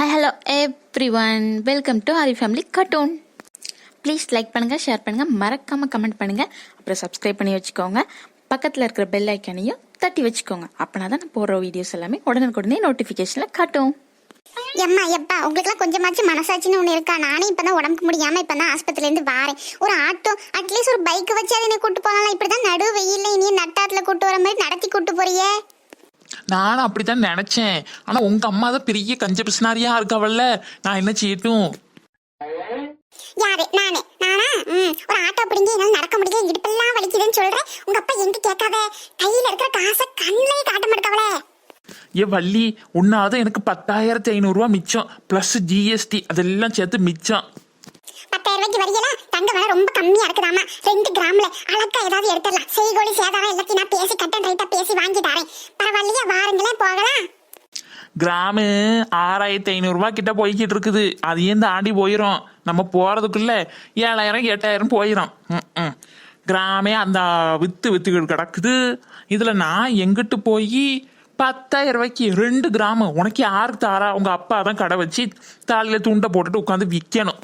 Hi hello everyone welcome to Hari family cartoon please like பண்ணுங்கள் share பண்ணுங்கள் மறக்காமல் comment பண்ணுங்கள் அப்புறம் சப்ஸ்கிரைப் பண்ணி வச்சுக்கோங்க. பக்கத்தில் இருக்கிற பெல் ஐக்கானையும் தட்டி வச்சுக்கோங்க. அப்போனா தான் நான் போடுற வீடியோஸ் எல்லாமே உடனுக்குடனே நோட்டிஃபிகேஷனில் காட்டும். எம்மா எப்பா உங்களுக்குலாம் கொஞ்சமாச்சும் மனசாட்சின்னு ஒன்று இருக்கா? நானே இப்போ தான் உடம்புக்கு முடியாமல் இப்போ தான் ஆஸ்பத்திரிலேருந்து வாரேன். ஒரு ஆட்டோ அட்லீஸ்ட் ஒரு பைக் வச்சு அதை கூட்டு போகலாம். இப்படி தான் நடு வெயில்ல இனியும் நட்டாத்தில் கூட்டு வர மாதிரி நடத்தி கூட்டு போறியே. நானும் அப்படித்தான் நினைச்சேன். ஆனா உங்க அம்மா தான் பெரிய கஞ்ச பிசினாரியா இருக்கவல்ல நான் என்ன செய்யட்டும்? யாரு? நானு. நானா? ம். ஒரு ஆட்டோ பிடிங்கி என்னால் நடக்க முடியல இடுப்பெல்லாம் வலிக்குதுன்னு சொல்றேன். உங்க அப்பா எங்க கேட்காத. கையில இருக்கிற காசை கண்ணிலே காட்ட மாட்டேக்கவளே ஏ வள்ளி உன்னாவது எனக்கு பத்தாயிரத்தி ஐநூறுரூவா மிச்சம். ப்ளஸ் ஜிஎஸ்டி அதெல்லாம் சேர்த்து மிச்சம். பத்தாயிரம் ரூபாய்க்கு வரியலாம் தங்க விலை ரொம்ப கம்மியா இருக்குதாமா ரெண்டு கிராம்ல அழகா ஏதாவது எடுத்துடலாம். செய்கோலி சேதாரம் எல்லாத்தையும் நான் பேசி கட்டன் ரைட்டா பேசி வாங்கி தரேன். பரவாயில்லையா? வாருங்களேன் போகலாம். கிராமு ஆறாயிரத்தி ஐநூறுரூவா கிட்ட போய்கிட்டு இருக்குது. அதையும் தாண்டி போயிடும் நம்ம போறதுக்குள்ள ஏழாயிரம் எட்டாயிரம் போயிடும் ம், ம். கிராமே அந்த வித்து வித்துகள் கிடக்குது. இதுல நான் எங்கிட்டு போய் பத்தாயிரம் ரூபாய்க்கு ரெண்டு கிராமம் உனக்கு யாருக்கு தாரா? உங்க அப்பா தான் கடை வச்சு தாலியில துண்டை போட்டுட்டு உட்காந்து விற்கணும்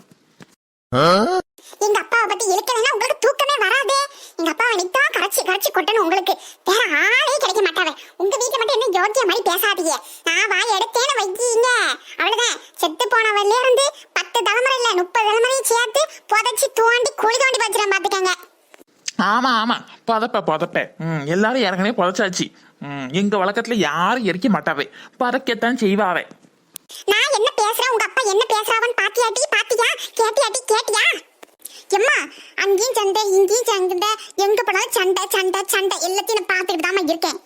எங்க அப்பாவை பத்தி இழுக்கலைன்னா உங்களுக்கு தூக்கமே வராதே. எங்க அப்பாவை நித்தான் கரைச்சி கரைச்சி கொட்டணும் உங்களுக்கு. வேற ஆளே கிடைக்க மாட்டாவே. உங்க வீட்டுல மட்டும் என்ன யோக்கிய மாதிரி பேசாதீங்க. நான் வாய் எடுத்தேன்னு வைக்கீங்க. அவ்வளவுதான். செத்து போனவன்ல இருந்து பத்து தலைமுறை இல்ல முப்பது தலைமுறையும் சேர்த்து புதைச்சி தோண்டி குழி தோண்டி வச்சிடும் பாத்துக்கங்க. ஆமா ஆமா. புதப்ப புதப்ப. ம் எல்லாரும் ஏற்கனவே புதைச்சாச்சு. ம் எங்க வழக்கத்துல யாரும் எரிக்க மாட்டாவே. பறக்கத்தான் செய்வாவே. நான் என்ன பேசுறேன்? உங்க அப்பா என்ன பேசுறாவன் பாத்தியாட்டி பாத்தியா? கேட்டியாட்டி கேட்டியா? எம்மா அங்கேயும் சண்டை இங்கேயும் சண்டை. எங்க போனாலும் சண்டை சண்டை சண்டை. எல்லாத்தையும் நான் பார்த்துக்கிட்டு இருக்கேன்.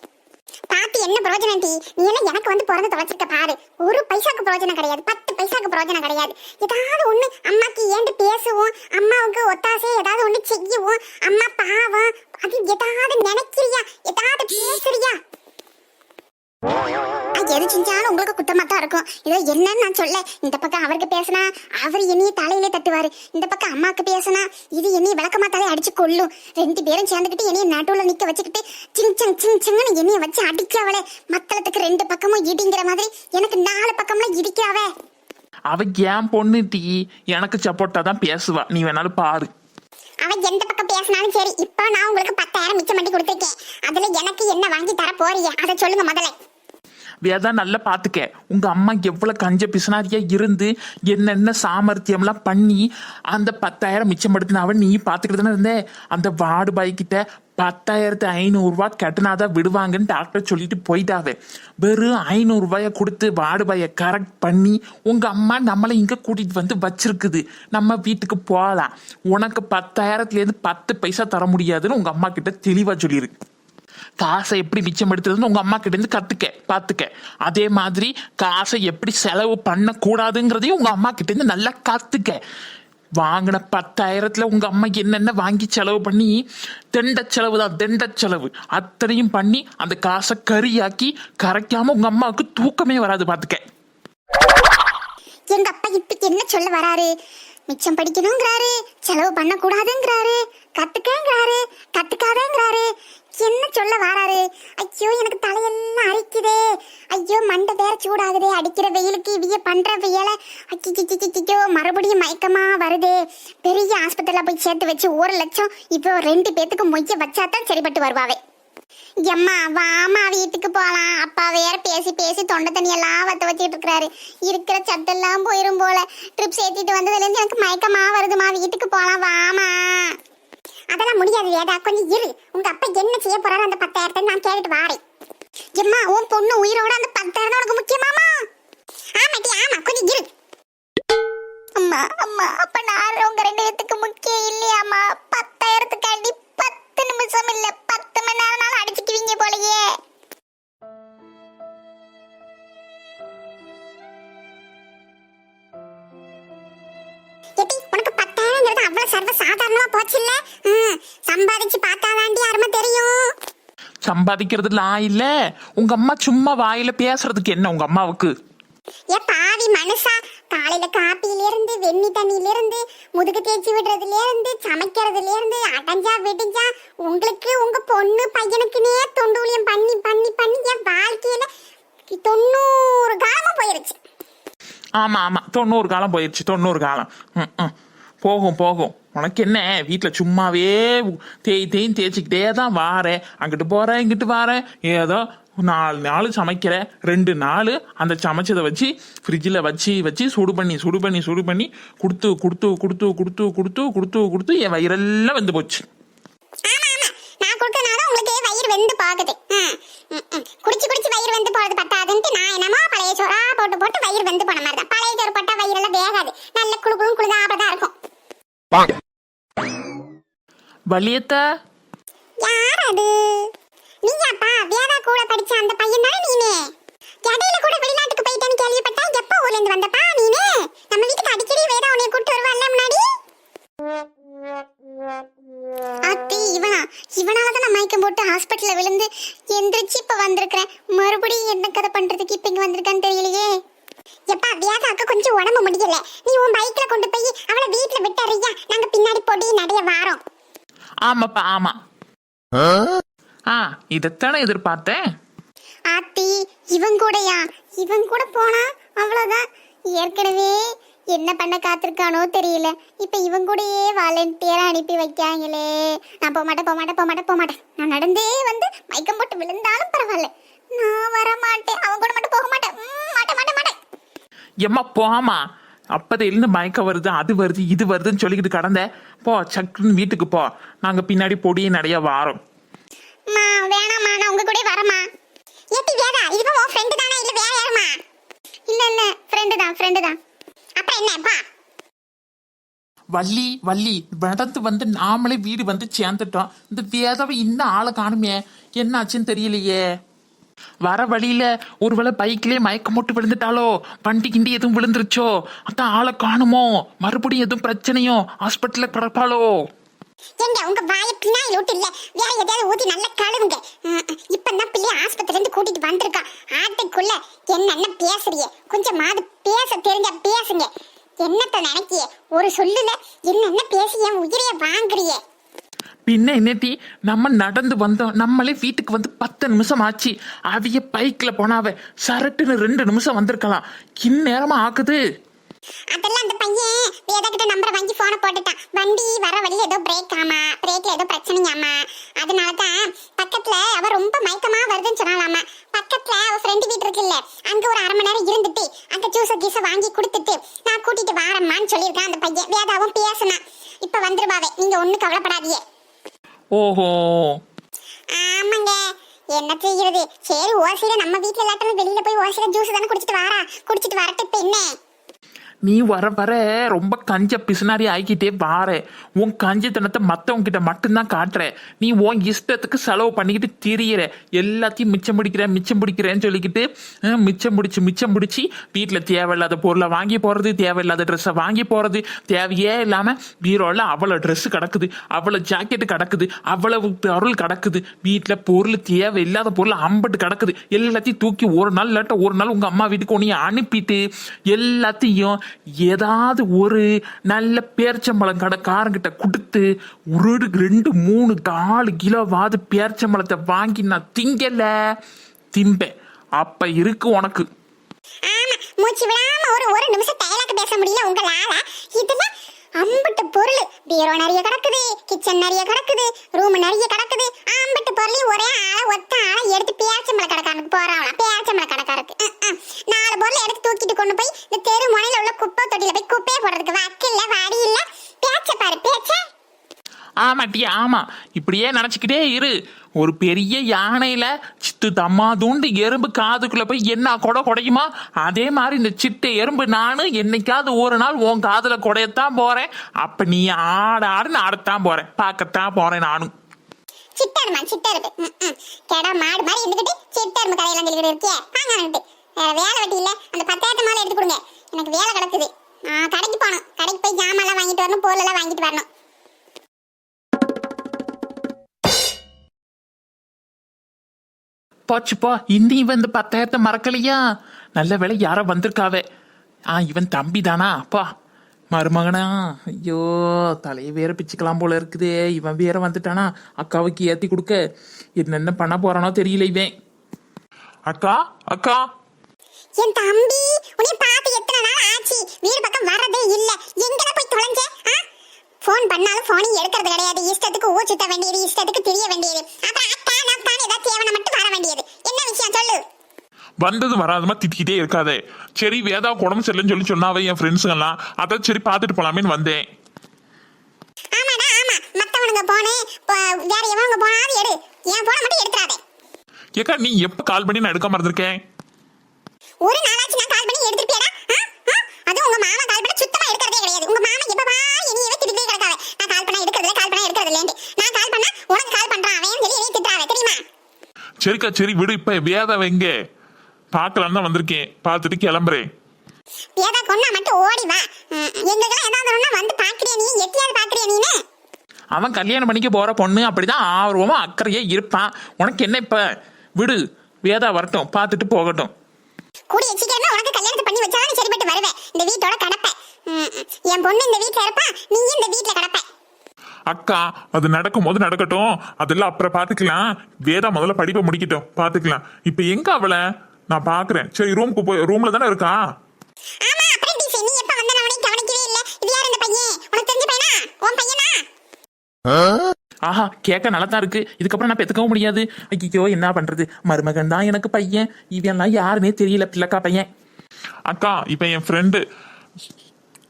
பார்த்து என்ன பிரயோஜனம் டி? நீ எல்லாம் எனக்கு வந்து பிறந்து தொலைச்சிருக்க பாரு. ஒரு பைசாக்கு பிரயோஜனம் கிடையாது. பத்து பைசாக்கு பிரயோஜனம் கிடையாது. ஏதாவது ஒண்ணு அம்மாக்கு ஏண்டு பேசுவோம்? அம்மாவுக்கு ஒத்தாசை ஏதாவது ஒண்ணு செய்யுவோம்? அம்மா பாவம். அது ஏதாவது நினைக்கிறியா? ஏதாவது பேசுறியா? எது செஞ்சாலும் உங்களுக்கு குத்தமா தான் இருக்கும். இதோ என்னன்னு நான் சொல்ல. இந்த பக்கம் அவருக்கு பேசினா அவர் என்னைய தலையிலே தட்டுவாரு. இந்த பக்கம் அம்மாக்கு பேசினா இது என்னைய விளக்கமா தலை அடிச்சு கொள்ளும் ரெண்டு பேரும் சேர்ந்துக்கிட்டு என்னைய நடுவுல நிக்க வச்சுக்கிட்டு சிங் சங் சிங் சங்னு என்னைய வச்சு அடிக்காவளே. மத்தளத்துக்கு ரெண்டு பக்கமும் இடிங்கிற மாதிரி எனக்கு நாலு பக்கம்ல இடிக்காவே. அவ ஏன் பொண்ணு டீ எனக்கு சப்போர்ட்டா தான் பேசுவா. நீ வேணாலும் பாரு. அவன் எந்த பக்கம் பேசினாலும் சரி. இப்போ நான் உங்களுக்கு பத்தாயிரம் மிச்சம் பண்ணி கொடுத்துருக்கேன். அதுல எனக்கு என்ன வாங்கி தர போறீங்க? அதை சொல்லுங்க முதல்ல. வேதா நல்லா பார்த்துக்க உங்க அம்மா எவ்வளவு கஞ்ச பிசுனாரியா இருந்து என்னென்ன சாமர்த்தியம்லாம் பண்ணி அந்த பத்தாயிரம் மிச்சப்படுத்தினாவ நீ பாத்துக்கிட்டு தானே இருந்த. அந்த வார்டு பாய் கிட்ட பத்தாயிரத்து ஐநூறுரூவா கட்டினாதான் விடுவாங்கன்னு டாக்டர் சொல்லிட்டு போயிட்டாவே வெறும் ஐநூறுரூவாய கொடுத்து வார்டுபாயை கரெக்ட் பண்ணி உங்க அம்மா நம்மளை இங்க கூட்டிட்டு வந்து வச்சிருக்குது. நம்ம வீட்டுக்கு போகலாம். உனக்கு பத்தாயிரத்துலேருந்து பத்து பைசா தர முடியாதுன்னு உங்க அம்மா கிட்ட தெளிவா சொல்லியிருக்கு. காசை எப்படி மிச்சம் எடுத்துறதுன்னு உங்க அம்மா கிட்டேருந்து கற்றுக்க கத்துக்க பாத்துக்க. அதே மாதிரி காசை எப்படி செலவு பண்ண கூடாதுங்கிறதையும் உங்க அம்மா கிட்டேருந்து நல்லா கத்துக்க. வாங்கின பத்தாயிரத்துல உங்க அம்மா என்னென்ன வாங்கி செலவு பண்ணி தெண்ட செலவு தான் தெண்ட செலவு. அத்தனையும் பண்ணி அந்த காசை கறியாக்கி கரைக்காம உங்க அம்மாவுக்கு தூக்கமே வராது பாத்துக்க. எங்க அப்பா இப்ப என்ன சொல்ல வராரு? மிச்சம் படிக்கணுங்கிறாரு. செலவு பண்ணக்கூடாதுங்கிறாரு. கத்துக்கங்கிறாரு. கத்துக்காதேங்கிறாரு. என்ன சொல்ல வராரு? ஐயோ எனக்கு தலையெல்லாம் அரிக்குதே. ஐயோ மண்டை வேற சூடாகுதே. அடிக்கிற வெயிலுக்கு இவிய பண்ற வெயில. ஐயோ மறுபடியும் மயக்கமா வருதே. பெரிய ஆஸ்பத்திரியில் போய் சேர்த்து வச்சு ஒரு லட்சம் இப்போ ரெண்டு பேத்துக்கு மொய்ய வச்சாதான் சரிப்பட்டு வருவாவே. எம்மா வாமா வீட்டுக்கு போகலாம் அப்பா வேற பேசி பேசி தொண்டை தண்ணியெல்லாம் வத்த வச்சுட்டு இருக்கிறாரு. இருக்கிற சத்தெல்லாம் போயிரும் போல. ட்ரிப்ஸ் ஏத்திட்டு வந்ததுலேருந்து எனக்கு மயக்கமா வருதுமா வீட்டுக்கு போகலாம் வாமா அதெல்லாம் முடியாது வேதா. கொஞ்சம் இரு. உங்க அப்பா என்ன செய்ய போறாரு அந்த பத்தாயிரத்தை நான் கேட்டுட்டு வாரேன். எம்மா உன் பொண்ணு உயிரோட அந்த பத்தாயிரம் உனக்கு முக்கியமாமா ஆமாட்டி ஆமா. கொஞ்சம் இரு. அம்மா அம்மா அப்ப நான் உங்க ரெண்டு பேத்துக்கு முக்கியம் இல்லையாமா பத்தாயிரத்துக்காண்டி பத்து நிமிஷம் இல்ல பத்து மணி நேரம் அடிச்சுக்குவீங்க போலயே. உனக்கு பத்தாயிரங்கிறது அவ்வளவு சர்வ சாதாரணமா போச்சு இல்ல சம்பாதிச்சு பார்த்தாதாண்டி அருமை தெரியும். சம்பாதிக்கிறது நான் இல்ல? உங்க அம்மா சும்மா வாயில பேசுறதுக்கு என்ன உங்க அம்மாவுக்கு? ஏ பாவி மனுஷா காலையில காப்பியில இருந்து வெண்ணி தண்ணியில இருந்து முதுகு தேய்ச்சி விடுறதுல இருந்து சமைக்கிறதுல இருந்து அடைஞ்சா விடிஞ்சா உங்களுக்கு உங்க பொண்ணு பையனுக்குனே தொண்டூலியம் பண்ணி பண்ணி பண்ணி என் வாழ்க்கையில தொண்ணூறு காலமா போயிருச்சு. ஆமா ஆமா. தொண்ணூறு காலம் போயிடுச்சு தொண்ணூறு காலம். ம், போகும் போகும். உனக்கு என்ன? வீட்டில் சும்மாவே தேய் தேய் தேய்ச்சிக்கிட்டே தான் வாரேன். அங்கிட்டு போகிறேன் இங்கிட்டு வாரேன். ஏதோ நாலு நாள் சமைக்கிறேன் ரெண்டு நாள் அந்த சமைச்சதை வச்சு ஃப்ரிட்ஜில் வச்சு வச்சு சுடு பண்ணி சுடு பண்ணி சுடு பண்ணி கொடுத்து கொடுத்து கொடுத்து கொடுத்து கொடுத்து கொடுத்து கொடுத்து என் வயிறெல்லாம் வந்து போச்சு. ஆமா ஆமா. நான் கொடுக்கறனால உங்களுக்கு வயிறு வெந்து போகுது. ம், ம், ம். குடிச்சு குடிச்சு வயிறு வெந்து போறது பத்தாதுன்ட்டு நான் என்னமோ பழைய சோறா போட்டு போட்டு வயிறு வெந்து போன மாதிரி தான் பழைய சோறு போட்டா வயிறெல்லாம் வேகாது. நல்ல குழு குழு குழுதாப்ப தான் இருக்கும் வலியத்த யார் அது நீயாப்பா வேதா கூட படிச்ச அந்த பையன் தானே நீனே இடையில கூட வெளிநாட்டுக்கு போயிட்டேன்னு கேள்விப்பட்டா எப்போ ஊர்ல இருந்து வந்தப்பா நீனே நம்ம வீட்டுக்கு அடிக்கடி வேதா உன்னை கூட்டு வருவாள்ல முன்னாடி? அத்தி இவனா. இவனால தான் நான் மயக்கம் போட்டு ஹாஸ்பிட்டல்ல விழுந்து எந்திரிச்சு இப்ப வந்திருக்கிறேன். மறுபடியும் என்ன கதை பண்றதுக்கு இப்ப இங்க வந்திருக்கான்னு தெரியலையே. எப்பா வியாதாக்கு கொஞ்சம் உடம்பு முடியல. நீ உன் பைக்ல கொண்டு போய் அவளை வீட்டுல விட்டுறியா? நாங்க பின்னாடி போடி நடைய வாரோம். ஆமாப்பா ஆமா. ஆ இதைத்தானே எதிர்பார்த்தேன். இவன் கூடயா? இவன் கூட போனா அவ்வளவுதான். ஏற்கனவே என்ன பண்ண காத்திருக்கானோ தெரியல. இப்ப இவன் கூடயே வாலண்டியரா அனுப்பி வைக்காங்களே நான் போக மாட்டேன் போக மாட்டேன் போக மாட்டேன் போக மாட்டேன் நான் நடந்தே வந்து மயக்கம் போட்டு விழுந்தாலும் பரவாயில்ல. நான் வர மாட்டேன் அவன் கூட மட்டும் போக மாட்டேன். மாட்டேன் மாட்டேன் மாட்டேன். எம்மா போமா அப்பதையிலிருந்து மயக்கம் வருது அது வருது இது வருதுன்னு சொல்லிக்கிட்டு கடந்த. போ சக்குன்னு வீட்டுக்கு போ. நாங்க பின்னாடி பொடியை நிறைய வாரோம். வேணாம்மா நான் உங்க கூட வரமா ஏத்தி வேதா இதுவும் உன் ஃப்ரெண்டு தானே? இல்ல வேற யாருமா? இல்ல இல்ல. ஃப்ரெண்டு தான் ஃப்ரெண்டு தான். அப்புறம் என்னப்பா வள்ளி வள்ளி நடந்து வந்து நாமளே வீடு வந்து சேர்ந்துட்டோம். இந்த வேதாவை இன்னும் ஆளை காணுமே? என்ன ஆச்சுன்னு தெரியலையே. வர வழியில ஒருவேளை பைக்லயே மயக்கம் போட்டு விழுந்துட்டாலோ? வண்டி கிண்டி எதுவும் விழுந்துருச்சோ? அதான் ஆளை காணுமோ? மறுபடியும் எதுவும் பிரச்சனையோ? ஹாஸ்பிட்டல்ல கிடப்பாளோ? எங்க உங்க வாய பின்னாயில் விட்டு இல்ல வேற எதையாவது ஊத்தி நல்லா கழுவுங்க. இப்பதான் பிள்ளை ஆஸ்பத்திரி இருந்து கூட்டிட்டு வந்திருக்கான் ஆட்டுக்குள்ள என்னென்ன பேசுறிய? கொஞ்சமாவது பேச தெரிஞ்ச பேசுங்க. என்னத்த நினைக்கிய? ஒரு சொல்லுல என்னென்ன பேசி என் உயிரைய வாங்குறிய? பின்ன என்னட்டி நம்ம நடந்து வந்தோம். நம்மளே வீட்டுக்கு வந்து பத்து நிமிஷம் ஆச்சு. அவிய பைக்ல போனாவ சரட்டுன்னு ரெண்டு நிமிஷம் வந்திருக்கலாம். இந்நேரமா ஆக்குது. அதெல்லாம் அந்த பையன் வேதா கிட்ட நம்பரை வாங்கி போனை போட்டுட்டான். வண்டி வர வழியில ஏதோ பிரேக் ஆமா. பிரேக்ல ஏதோ பிரச்சனையாமா. அதனால தான் பக்கத்துல அவ ரொம்ப மயக்கமா வருதுன்னு சொன்னாலாமா பக்கத்துல அவ ஃப்ரெண்டு வீடு இருக்குல்ல அங்க ஒரு அரை மணி நேரம் இருந்துட்டு அங்க ஜூஸ கீஸ வாங்கி கொடுத்துட்டு நான் கூட்டிட்டு வாரம்மான்னு சொல்லியிருக்கான் அந்த பையன். வேதாவும் பேசுனான். இப்ப வந்துருவாவே நீங்க ஒண்ணு கவலைப்படாதீங்க. ஓஹோ. ஆமாங்க. என்ன செய்யறது? சரி ஓசில நம்ம வீட்ல இல்லாட்டும் வெளியில போய் ஓசில ஜூஸ் தானே குடிச்சிட்டு வாரா. குடிச்சிட்டு வரட்டு இப்ப என்ன நீ வர வர ரொம்ப கஞ்ச பிசுனாரி ஆகிக்கிட்டே வார. உன் கஞ்சத்தனத்தை மற்றவங்க கிட்ட மட்டும்தான் காட்டுற. நீ உன் இஷ்டத்துக்கு செலவு பண்ணிக்கிட்டு திரியிற. எல்லாத்தையும் மிச்சம் பிடிக்கிற மிச்சம் பிடிக்கிறேன்னு சொல்லிக்கிட்டு மிச்சம் பிடிச்சி மிச்சம் பிடிச்சி வீட்டில் தேவையில்லாத பொருளை வாங்கி போறது தேவையில்லாத ட்ரெஸ்ஸை வாங்கி போறது தேவையே இல்லாம பீரோல அவ்வளோ ட்ரெஸ் கிடக்குது அவ்வளோ ஜாக்கெட்டு கிடக்குது அவ்வளவு பொருள் கிடக்குது. வீட்டில் பொருள் தேவையில்லாத பொருள் அம்பட்டு கிடக்குது. எல்லாத்தையும் தூக்கி ஒரு நாள் இல்லாட்ட ஒரு நாள் உங்க அம்மா வீட்டுக்கு உன்னைய அனுப்பிட்டு எல்லாத்தையும் ஏதாவது ஒரு நல்ல பேர்ச்சம்பழம் கடைக்காரங்கிட்ட கொடுத்து ஒரு ரெண்டு மூணு நாலு கிலோவாது பேர்ச்சம்பழத்தை வாங்கி நான் திங்கல திம்பேன் அப்ப இருக்கு உனக்கு. ஆமா மூச்சு விடாம ஒரு ஒரு நிமிஷம் டயலாக் பேச முடியல உங்களால. இதெல்லாம் அம்பட்டு பொருள் பீரோ நிறைய கிடக்குது கிச்சன் நிறைய கிடக்குது ரூம் நிறைய கிடக்குது. அம்பட்டு பொருளையும் ஒரே ஆளை ஒத்த ஆளை எடுத்து பேச்சம்பள கடைக்காரனுக்கு போறாங்களாம். பேச்சம்பள கடைக்காரருக்கு. நாலு பொருளை எடுத்து தூக்கிட்டு கொண்டு போய் இந்த தெரு முனையில உள்ள குப்பை தொட்டியில போய் குப்பையை போடுறதுக்கு வக்கு இல்ல வாடி இல்ல பேச்ச பாரு பேச்ச ஆமாட்டி ஆமா. இப்படியே நினைச்சுக்கிட்டே இரு. ஒரு பெரிய யானையில சித்து தம்மா தூண்டு எறும்பு காதுக்குள்ள போய் என்ன கொடை குடையுமா? அதே மாதிரி இந்த சிட்டு எறும்பு நானும் என்னைக்காவது ஒரு நாள் உன் காதுல குடையத்தான் போறேன். அப்ப நீ ஆட ஆடுன்னு ஆடத்தான் போறேன். பார்க்கத்தான் போறேன் நானும். சிட்டருமா சிட்டருப்பு ம். கெடா மாடு மாதிரி இருந்துகிட்டு சிட்டரும்பு கதையெல்லாம் சொல்லிக்கிட்டு இருக்கியே. வாங்க வேலை வெட்டி இல்ல. அந்த பத்தாயிரத்து மாலை எடுத்து கொடுங்க. போச்சுப்போ இன்னி வந்து பத்தாயிரத்தை மறக்கலையா? நல்ல வேலை யாரோ வந்திருக்காவே. ஆ இவன் தம்பி தானா அப்பா மருமகனா? ஐயோ தலையை வேற பிச்சுக்கலாம் போல இருக்குதே. இவன் வேற வந்துட்டானா? அக்காவுக்கு ஏற்றி கொடுக்க. என்னென்ன பண்ண போறானோ தெரியல இவன். அக்கா அக்கா. என் தம்பி உன்னை பார்த்து எத்தனை நாள் ஆச்சு? வீடு பக்கம் வர்றதே இல்ல. எங்கடா போய் தொலைஞ்ச? ஃபோன் பண்ணாலும் ஃபோனையும் எடுக்கிறது கிடையாது. இஷ்டத்துக்கு ஊர் சுத்த வேண்டியது இஷ்டத்துக்கு தெரிய வேண்டியது. அப்புறம் அக்கா நான் ஏதாவது தேவனை மட்டும் வர வேண்டியது. வந்தது வராதமா திட்டிக்கிட்டே இருக்காதே. சரி வேதா உடம்பு சரியில்லைன்னு சொல்லி சொன்னாவே என் ஃப்ரெண்ட்ஸுங்கெல்லாம் அதான் சரி பார்த்துட்டு போலாமேன்னு வந்தேன். ப- ஏக்கா நீ எப்போ கால் பண்ணி நான் எடுக்காம இருந்திருக்கேன்? ஒரு நாளாச்சு நான் கால் பண்ணி எடுத்துட்டியாடா? அதுவும் உங்க மாமா கால் பண்ண சுத்தமா எடுக்கிறதே கிடையாது. உங்க மாமா எப்ப பாரு என்னையவே திட்டிட்டே கிடக்காத. நான் கால் பண்ணா எடுக்கிறது கால் பண்ணா எடுக்கிறது இல்லைன்னு நான் கால் பண்ணா உனக்கு கால் பண்றான் அவன் சொல்லி என்னைய திட்டுறாங்க தெரியுமா? சரிக்கா சரி விடு இப்போ வேதா எங்க? பார்க்கலான்னு தான் வந்திருக்கேன். பார்த்துட்டு கிளம்புறேன். ஏதா கொன்னா மட்டும் ஓடி வா. எங்களுக்கெல்லாம் ஏதாவது வந்து பாக்குறியா நீ? எட்டியாவது பாக்குறியா நீனு? அவன் கல்யாணம் பண்ணிக்க போற பொண்ணு அப்படிதான் ஆர்வமா அக்கறையா இருப்பான். உனக்கு என்ன இப்ப? விடு. வேதா வரட்டும். பார்த்துட்டு போகட்டும். கூடிய சீக்கிரமா உனக்கு கல்யாணத்தை பண்ணி வச்சாதான் சரிப்பட்டு வருவேன் இந்த வீட்டோட கடப்ப. என் பொண்ணு இந்த வீட்ல இருப்பா. நீ இந்த வீட்ல கடப்ப. அக்கா அது நடக்கும் போது நடக்கட்டும். அதெல்லாம் அப்புறம் பார்த்துக்கலாம். வேதா முதல்ல படிப்பை முடிக்கட்டும். பார்த்துக்கலாம். இப்போ எங்க அவளை? நான் பார்க்குறேன் சரி ரூமுக்கு போய் ரூம்ல தானே இருக்கா? ஆமா அப்ரெண்டிஸ் நீ எப்ப வந்த நான் உனக்கு கவனிக்கவே இல்ல. இது யார் இந்த பையன்? உனக்கு தெரிஞ்ச பையனா? உன் பையனா? ஆஹா கேட்க நல்லா தான் இருக்கு. இதுக்கப்புறம் நான் பெத்துக்கவும் முடியாது. ஐயோ என்ன பண்றது? மருமகன் தான் எனக்கு பையன். இவன்லாம் யாருன்னே தெரியல பிள்ளைக்கா பையன். அக்கா இப்போ என் ஃப்ரெண்டு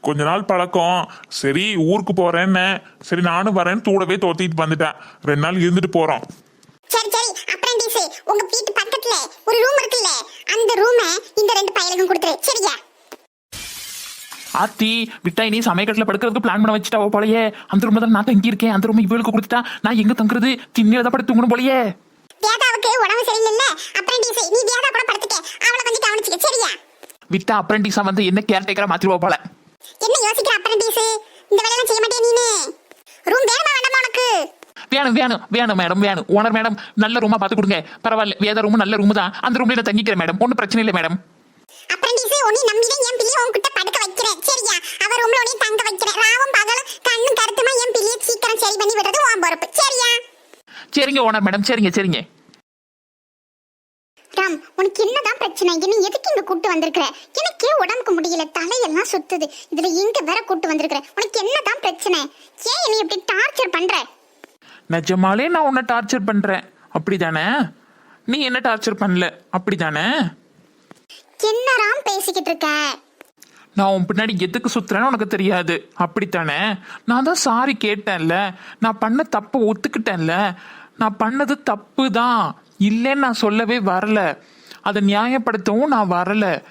கொஞ்ச நாள் பழக்கம். சரி ஊருக்கு போறேன்னு சரி நானும் வரேன்னு தூடவே தோத்திட்டு வந்துட்டேன். ரெண்டு நாள் இருந்துட்டு போறோம். சரி உங்க வீட்டு பக்கத்துல ஒரு ரூம் இருக்குல்ல அந்த ரூமை இந்த ரெண்டு பையலுக்கும் கொடுத்துரு. சரியா? ஆத்தி விட்டா இனி சமயக்கட்டில் படுக்கிறதுக்கு பிளான் பண்ண வச்சுட்டாவோ போலயே. அந்த ரூம்ல தான் நான் தங்கி இருக்கேன் அந்த ரூம் இவளுக்கு கொடுத்துட்டா நான் எங்க தங்குறது? திண்ணில தான் படுத்து தூங்கணும் போலயே. வேதாவுக்கு உடம்பு சரியில்லைல்ல? அப்ரெண்டிஸ் நீ வேதா கூட படுத்துக்க. அவளை கொஞ்சம் கவனிச்சுக்க. சரியா? விட்டா அப்ரெண்டிஸா வந்து என்ன கேர்டேக்கரா மாத்திருவா போல. என்ன யோசிக்கிற அப்ரெண்டிஸ் இந்த வேலையெல்லாம் செய்ய மாட்டே நீனு? ரூம் வேணுமா வேண்டாமா உனக்கு? வேணும் வேணும் வேணும் மேடம் வேணும். ஓனர் மேடம் நல்ல ரூமா பார்த்து கொடுங்க. பரவாயில்ல வேத ரூம் நல்ல ரூம் தான். அந்த ரூம்ல தங்கிக்கிறேன் மேடம் ஒன்றும் பிரச்சனை இல்லை மேடம் அப்ரெண்டிஸ் உன்னை நம்பிதான் என் பிள்ளைய உன்கிட்ட படுக்க வைக்கிறேன். சரியா? அவ ரூம்ல உன்னை தங்க வைக்கிறேன். ராவும் பகலும் கண்ணும் கருத்துமா என் பிள்ளைய சீக்கிரம் சரி பண்ணி விடுறது உன் பொறுப்பு. சரியா? சரிங்க ஓனர் மேடம் சரிங்க சரிங்க. ராம் உனக்கு என்னதான் பிரச்சனை? என்ன எதுக்கு இங்க கூட்டு வந்திருக்கிற? எனக்கே உடம்புக்கு முடியல தலையெல்லாம் சுத்துது. இதுல எங்க வேற கூட்டு வந்திருக்கிற? உனக்கு என்னதான் பிரச்சனை? ஏன் என்னை இப்படி டார்ச்சர் பண்ற? நிஜமாலே நான் உன்னை டார்ச்சர் பண்றேன். அப்படிதானே? நீ என்ன டார்ச்சர் பண்ணல? அப்படிதானே? என்ன ராம் பேசிக்கிட்டு இருக்க? நான் உன் பின்னாடி எதுக்கு சுத்துறேன்னு உனக்கு தெரியாது. அப்படித்தானே? நான் தான் சாரி கேட்டேன்ல. நான் பண்ண தப்பை ஒத்துக்கிட்டேன்ல. நான் பண்ணது தப்பு தான் இல்லைன்னு நான் சொல்லவே வரல. அதை நியாயப்படுத்தவும் நான் வரல.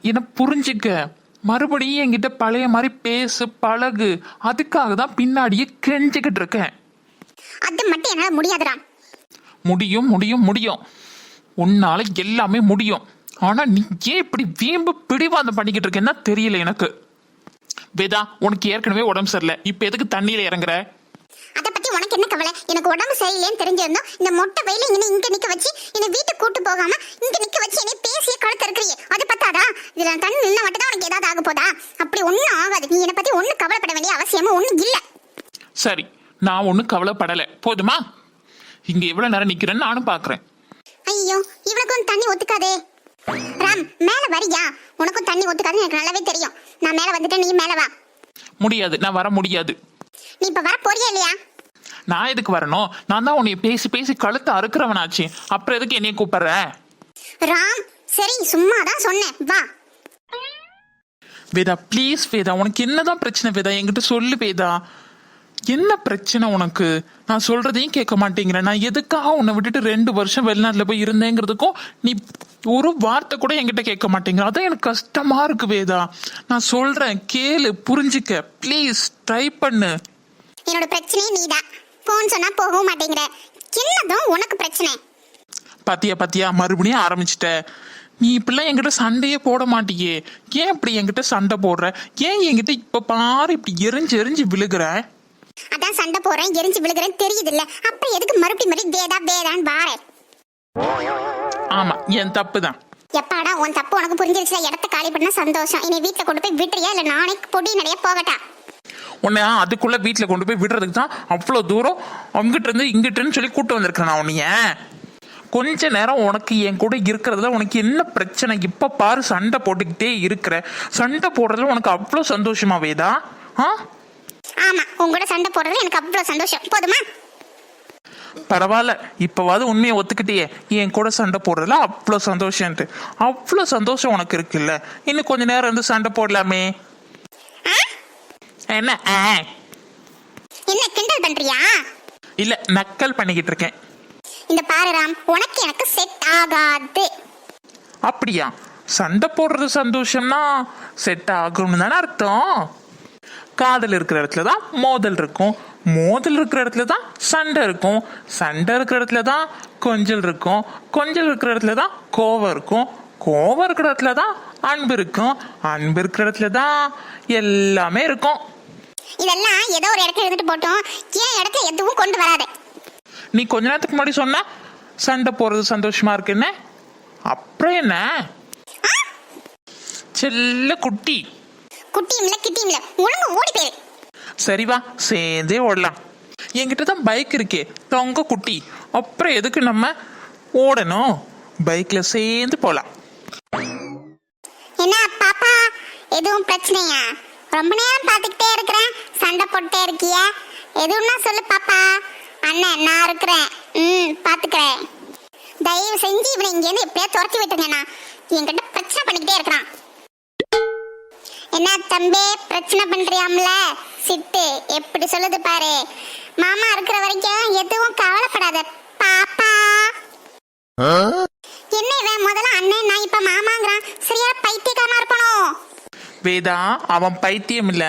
என்ன புரிஞ்சுக்க? மறுபடியும் என்கிட்ட பழைய மாதிரி பேசு பழகு. அதுக்காக தான் பின்னாடியே கெஞ்சிக்கிட்டு இருக்கேன். அது மட்டும் என்னால முடியாது ராம் முடியும் முடியும் முடியும். உன்னால எல்லாமே முடியும். ஆனா நீ ஏன் இப்படி வீம்பு பிடிவாதம் பண்ணிக்கிட்டு இருக்கேன்னா தெரியல எனக்கு. வேதா உனக்கு ஏற்கனவே உடம்பு சரியில்லை. இப்ப எதுக்கு தண்ணியில இறங்குற? அத பத்தி உனக்கு என்ன கவலை? எனக்கு உடம்பு சரியில்லைன்னு தெரிஞ்சிருந்தோம் இந்த மொட்டை வெயில என்ன இங்க நிக்க வச்சு என்ன வீட்டுக்கு கூட்டு போகாம இங்க நிக்க வச்சு என்னை பேசிய கழுத்து இருக்கிறீ அது பத்தாதா? இதுல தண்ணி நின்னா மட்டும் தான் உனக்கு ஏதாவது ஆக போதா? அப்படி ஒண்ணும் ஆகாது. நீ என்னை பத்தி ஒண்ணும் கவலைப்பட வேண்டிய அவசியமும் ஒண்ணும் இல்ல. சரி. நான் ஒன்றும் கவலைப்படலை. போதுமா? இங்க எவ்வளவு நேரம் நிக்கிறேன்னு நானும் பாக்குறேன். ஐயோ இவனுக்கும் தண்ணி ஒத்துக்காதே. ராம் மேல வரியா? உனக்கும் தண்ணி ஒத்துக்காதுன்னு எனக்கு நல்லாவே தெரியும். நான் மேல வந்துட்டேன் நீ மேல வா. முடியாது. நான் வர முடியாது. நீ இப்ப வர போறியா இல்லையா? நான் எதுக்கு வரணும்? நான் தான் உன்னை பேசி பேசி கழுத்தை அறுக்கிறவனாச்சு. அப்புறம் எதுக்கு என்னைய கூப்பிடுற? ராம் சரி சும்மா தான் சொன்னேன். வா. வேதா ப்ளீஸ் வேதா உனக்கு என்னதான் பிரச்சனை வேதா? என்கிட்ட சொல்லு வேதா. என்ன பிரச்சனை உனக்கு? நான் சொல்றதையும் கேட்க மாட்டேங்கிறேன். நான் எதுக்காக உன்னை விட்டுட்டு ரெண்டு வருஷம் வெளிநாட்டுல போய் இருந்தேங்கிறதுக்கும் நீ ஒரு வார்த்தை கூட என்கிட்ட கேட்க மாட்டேங்கிற. அதான் எனக்கு கஷ்டமா இருக்கு வேதா. நான் சொல்றேன் கேளு புரிஞ்சுக்க. ப்ளீஸ் ட்ரை பண்ணு. என்னோட பிரச்சனையே நீதான் போன் சொன்னா போகவும் மாட்டேங்கிற. என்னதான் உனக்கு பிரச்சனை? பாத்தியா பாத்தியா மறுபடியும் ஆரம்பிச்சிட்ட. நீ இப்படிலாம் என்கிட்ட சண்டையே போட மாட்டியே. ஏன் இப்படி என்கிட்ட சண்டை போடுற? ஏன் என்கிட்ட இப்ப பாரு இப்படி எரிஞ்சு எரிஞ்சு விழுகிற? அதான் சண்டை போறேன் எரிஞ்சு விழுகிறேன் தெரியுது இல்ல அப்புறம் எதுக்கு மறுபடியும் மறுபடியும் வேதா வேதான்னு ஆமா என் தப்பு தான் எப்பாடா உன் தப்பு உனக்கு புரிஞ்சிருச்சுல? இடத்த காலி பண்ண சந்தோஷம். இனி வீட்டுல கொண்டு போய் விட்டுறியா? இல்ல நானே பொடி நடைய போகட்டா? உன்னை அதுக்குள்ள வீட்டில் கொண்டு போய் விடுறதுக்கு தான் அவ்வளோ தூரம் அங்கிட்டு இருந்து இங்கிட்டுன்னு சொல்லி கூட்டு வந்திருக்கேன் நான் உன்னைய. கொஞ்ச நேரம் உனக்கு என் கூட இருக்கிறதுல உனக்கு என்ன பிரச்சனை? இப்போ பாரு சண்டை போட்டுக்கிட்டே இருக்கிற. சண்டை போடுறதுல உனக்கு அவ்வளோ சந்தோஷமா வேதா? ஆ? ஆமா உன் கூட சண்டை போடுறது எனக்கு அவ்வளவு சந்தோஷம். போதுமா? பரவாயில்ல இப்பவாது உண்மையை ஒத்துக்கிட்டியே. என் கூட சண்டை போடுறதுல அவ்வளோ சந்தோஷம்ட்டு அவ்வளோ சந்தோஷம் உனக்கு இருக்குல்ல. இன்னும் கொஞ்ச நேரம் இருந்து சண்டை போடலாமே? என்ன? ஆ என்ன கிண்டல் பண்றியா? இல்ல நக்கல் பண்ணிக்கிட்டு இருக்கேன். இந்த பாரு ராம் உனக்கு எனக்கு செட் ஆகாது. அப்படியா? சண்டை போடுறது சந்தோஷம்னா செட் ஆகும்னு தானே அர்த்தம். காதல் இருக்கிற இடத்துல தான் மோதல் இருக்கும். மோதல் இருக்கிற இடத்துல தான் சண்டை இருக்கும். சண்டை இருக்கிற இடத்துல தான் கொஞ்சல் இருக்கும். கொஞ்சல் இருக்கிற இடத்துல தான் கோவம் இருக்கும். கோவம் இருக்கிற இடத்துல தான் அன்பு இருக்கும். அன்பு இருக்கிற இடத்துல தான் எல்லாமே இருக்கும். இதெல்லாம் ஏதோ ஒரு இடத்துல இருந்துட்டு போட்டோம். ஏன் இடத்துல எதுவும் கொண்டு வராது. நீ கொஞ்ச நேரத்துக்கு முன்னாடி சொன்ன சண்டை போறது சந்தோஷமா இருக்குன்னு. அப்புறம் என்ன? செல்ல குட்டி. குட்டியும் இல்ல கிட்டியும் இல்ல ஒழுங்கு ஓடி போயிரு. சரி வா சேர்ந்தே ஓடலாம். என்கிட்ட தான் பைக் இருக்கே தொங்க குட்டி. அப்புறம் எதுக்கு நம்ம ஓடணும்? பைக்ல சேர்ந்து போலாம். என்ன பாப்பா எதுவும் பிரச்சனையா? ரொம்ப நேரம் பார்த்துக்கிட்டே இருக்கிறேன். சண்டை போட்டுட்டே இருக்கிய. எதுவும்னா சொல்லு பாப்பா. அண்ணன் நான் இருக்கிறேன். ம் பார்த்துக்கிறேன். தயவு செஞ்சு இவனை இங்கேருந்து எப்படியா துரத்தி விட்டுங்கண்ணா என்கிட்ட பிரச்சனை பண்ணிக்கிட்டே இருக்கிறான். என்ன தம்பி பிரச்சனை பண்றியாம்ல? சிட்டு எப்படி சொல்லுது பாரு. மாமா இருக்கிற வரைக்கும் எதுவும் கவலைப்படாத. பாப்பா. என்ன இவன் முதல்ல அண்ணன் நான் இப்ப மாமாங்கிறான். சரியா பைத்தியக்காரனா இருக்கணும் வேதா அவன் பைத்தியம் இல்ல.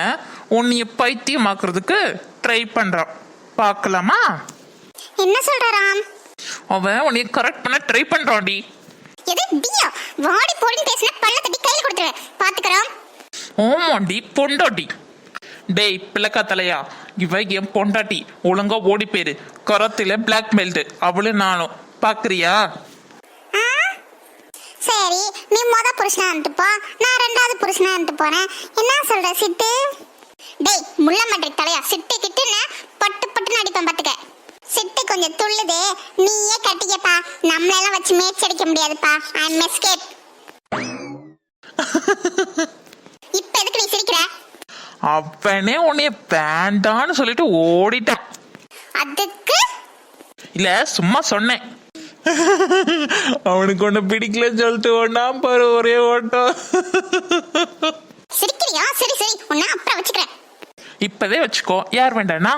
உன்னைய பைத்தியமாக்குறதுக்கு ட்ரை பண்றான். பார்க்கலாமா? என்ன சொல்ற ராம் அவன் உன்னைய கரெக்ட் பண்ண ட்ரை பண்றான்டி. எது டியா வாடி போடின்னு பேசின பல்ல தட்டி கையில கொடுத்துருவேன் பாத்துக்கிறோம். ஓமாண்டி பொண்டாட்டி. டேய் பிளக்கா தலையா இவ என் பொண்டாட்டி. ஒழுங்கா ஓடி போயிரு. கரத்துல பிளாக்மெயில்டு அவளு நானும். பாக்குறியா? ஆ? சரி நீ மொத புருஷனா இருந்துட்டு போ. நான் ரெண்டாவது புருஷனா இருந்துட்டு போறேன். என்ன சொல்ற சிட்டு? டேய் முள்ள மட்டை தலையா? சிட்டு கிட்டுன்னு பட்டு பட்டு நடிப்பேன் பாத்துக்க. சிட்டு கொஞ்சம் துள்ளுது. நீயே கட்டிக்கப்பா. நம்மளெல்லாம் வச்சு மேய்ச்சடிக்க முடியாதுப்பா. ஐ எம் எஸ்கேப் இப்ப எதுக்கு நீ சிரிக்கிற அவனே உன்னைய வேண்டான்னு சொல்லிட்டு ஓடிட்டான். அதுக்கு? இல்ல சும்மா சொன்னேன். அவனுக்கு ஒண்ணு பிடிக்கலன்னு சொல்லிட்டு ஒன்னா பாரு ஒரே ஓட்டம். சிரிக்கிறியா? சரி சரி. உன்னை அப்புறம் வச்சுக்கிறேன். இப்பவே வச்சுக்கோ. யார் வேண்டானா?